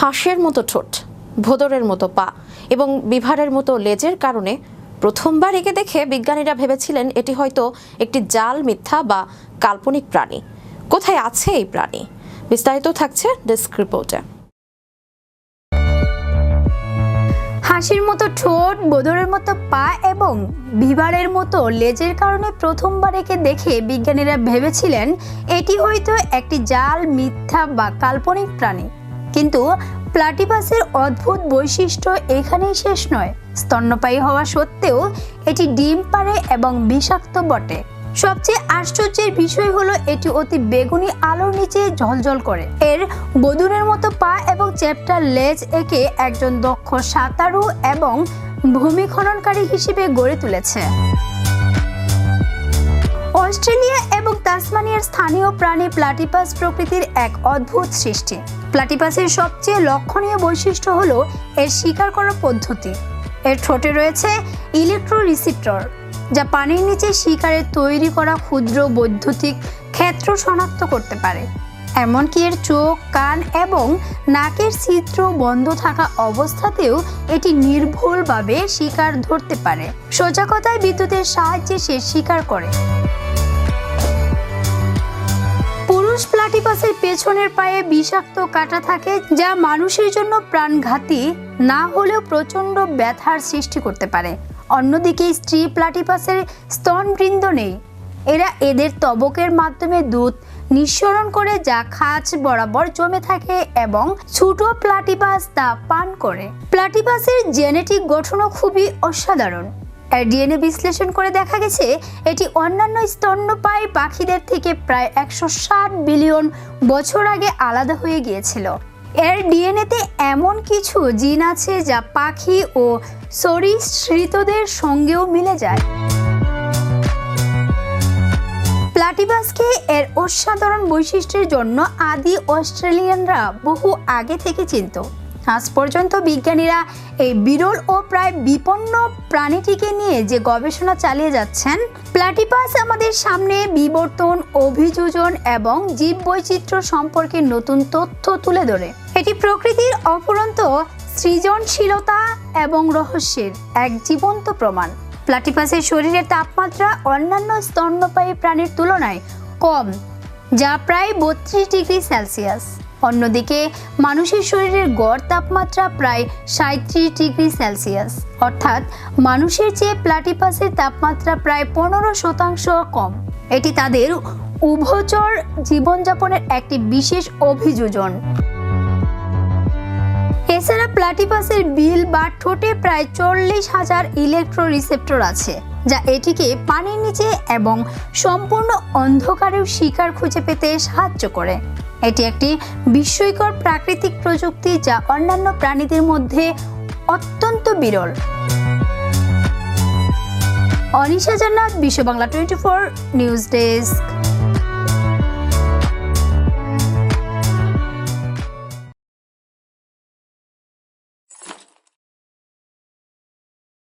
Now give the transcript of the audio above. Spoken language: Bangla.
হাঁসের মতো ঠোঁট, ভোদরের মতো পা এবং বিভারের মতো লেজের কারণে প্রথমবার একে দেখে বিজ্ঞানীরা ভেবেছিলেন এটি হয়তো একটি জাল মিথ্যা বা কাল্পনিক প্রাণী। কোথায় আছে এই প্রাণী? বিস্তারিত থাকছে ডেস্ক রিপোর্টে। হাসির মতো ঠোঁট বোদরের মতো পা এবং বিবারের মতো লেজের কারণে প্রথমবার একে দেখে বিজ্ঞানীরা ভেবেছিলেন এটি হয়তো একটি জাল, মিথ্যা বা কাল্পনিক প্রাণী। কিন্তু প্লাটিপাসের অদ্ভুত বৈশিষ্ট্য এখানেই শেষ নয়। স্তন্যপায়ী হওয়া সত্ত্বেও এটি ডিম পারে এবং বিষাক্ত বটে। সবচেয়ে আশ্চর্যের বিষয় হলো এটি অতি বেগুনি আলোর নিচে ঝলঝল করে। এর বদুরের মতো পা এবং চ্যাপ্টার লেজ একে একজন দক্ষ সাঁতারু এবং ভূমি খননকারী হিসেবে গড়ে তুলেছে। অস্ট্রেলিয়া এবং তাসমানিয়ার স্থানীয় প্রাণী প্লাটিপাস প্রকৃতির এক অদ্ভুত সৃষ্টি। প্লাটিপাসের সবচেয়ে লক্ষণীয় বৈশিষ্ট্য হলো এর শিকার করার পদ্ধতি। এর ঠোঁটে রয়েছে ইলেকট্রো রিসিপ্টর যা পানির নিচে শিকারের তৈরি করা ক্ষুদ্র বৈদ্যুতিক ক্ষেত্র শনাক্ত করতে পারে। এমনকি এর চোখ, কান এবং নাকের ছিদ্র বন্ধ থাকা অবস্থাতেও এটি নির্ভুলভাবে শিকার ধরতে পারে। সোজা কথায় বিদ্যুতের সাহায্যে সে শিকার করে। পুরুষ প্লাটিপাসের পেছনের পায়ে বিষাক্ত কাটা থাকে যা মানুষের জন্য প্রাণঘাতী, না হলেও প্রচণ্ড ব্যথার সৃষ্টি করতে পারে। অন্যদিকে স্ত্রী প্লাটিপাসের স্তনবৃন্দ নেই। এরা এদের তবকের মাধ্যমে দুধ নিঃসরণ করে যা খাঁচ বরাবর জমে থাকে এবং ছোট প্লাটিপাস তা পান করে। প্লাটিপাসের জেনেটিক গঠনও খুবই অসাধারণ। ডিএনএ বিশ্লেষণ করে দেখা গেছে, এটি অন্যান্য স্তন্যপায়ী পাখিদের থেকে প্রায় একশো ষাট বিলিয়ন বছর আগে আলাদা হয়ে গিয়েছিল। এর ডিএনএতে এমন কিছু জিন আছে যা পাখি ও সরীসৃতদের সঙ্গেও মিলে যায়। প্লাটিবাসকে এর অসাধারণ বৈশিষ্ট্যের জন্য আদি অস্ট্রেলিয়ানরা বহু আগে থেকে চিনত। আজ পর্যন্ত বিজ্ঞানীরা এই বিরল ও প্রায় বিপন্ন প্রাণীটিকে নিয়ে যে গবেষণা চালিয়ে যাচ্ছেন, প্লাটিপাস আমাদের সামনে বিবর্তন, অভিযোজন এবং জীববৈচিত্র্য সম্পর্কে নতুন তথ্য তুলে ধরে। এটি প্রকৃতির অফুরন্ত সৃজনশীলতা এবং রহস্যের এক জীবন্ত প্রমাণ। প্লাটিপাসের শরীরের তাপমাত্রা অন্যান্য স্তন্যপায়ী প্রাণীর তুলনায় কম, যা প্রায় বত্রিশ ডিগ্রি সেলসিয়াস। অন্যদিকে, মানুষের শরীরের গড় তাপমাত্রা প্রায় সাঁত্রিশ ডিগ্রি সেলসিয়াস। অর্থাৎ, মানুষের চেয়ে প্লাটিপাসের তাপমাত্রা প্রায় পনেরো শতাংশ কম। এটি তাদের উভচর জীবনযাপনের একটি বিশেষ অভিযোজন। এছাড়া প্লাটিপাসের বিল বা ঠোঁটে প্রায় চল্লিশ হাজার ইলেকট্রো রিসেপ্টর আছে, যা এটিকে পানির নিচে এবং সম্পূর্ণ অন্ধকারেও শিকার খুঁজে পেতে সাহায্য করে। এটি একটি বিস্ময়কর প্রাকৃতিক প্রযুক্তি যা অন্যান্য প্রাণীদের মধ্যে অত্যন্ত বিরল। Anisha Jannat, Bishwa Bangla twenty four news desk.